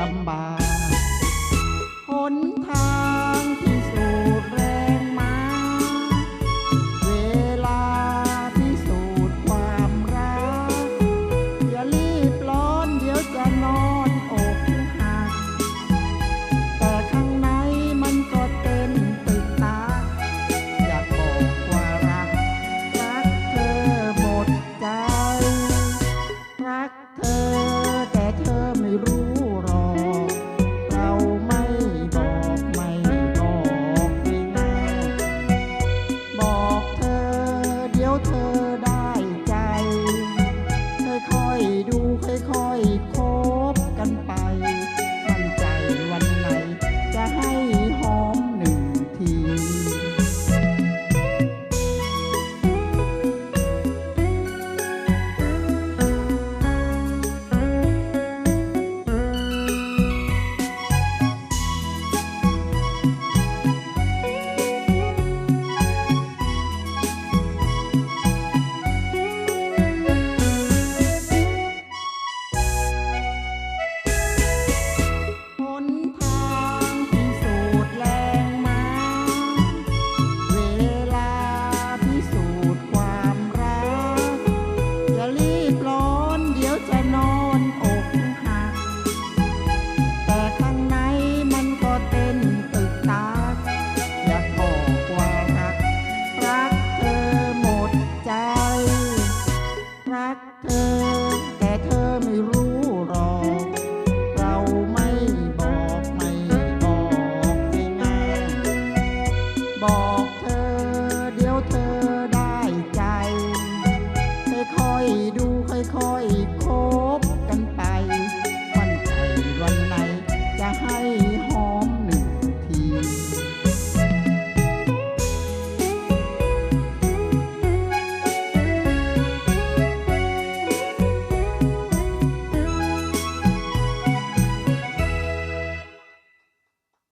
ลำบากหนทางที่สูดแรงมา เวลาที่สูดความรัก อย่ารีบร้อนเดี๋ยวจะนอนอกหัก แต่ข้างในมันก็เต้นตึกตา อยากบอกว่ารัก รักเธอหมดใจ รักเธอ Tata.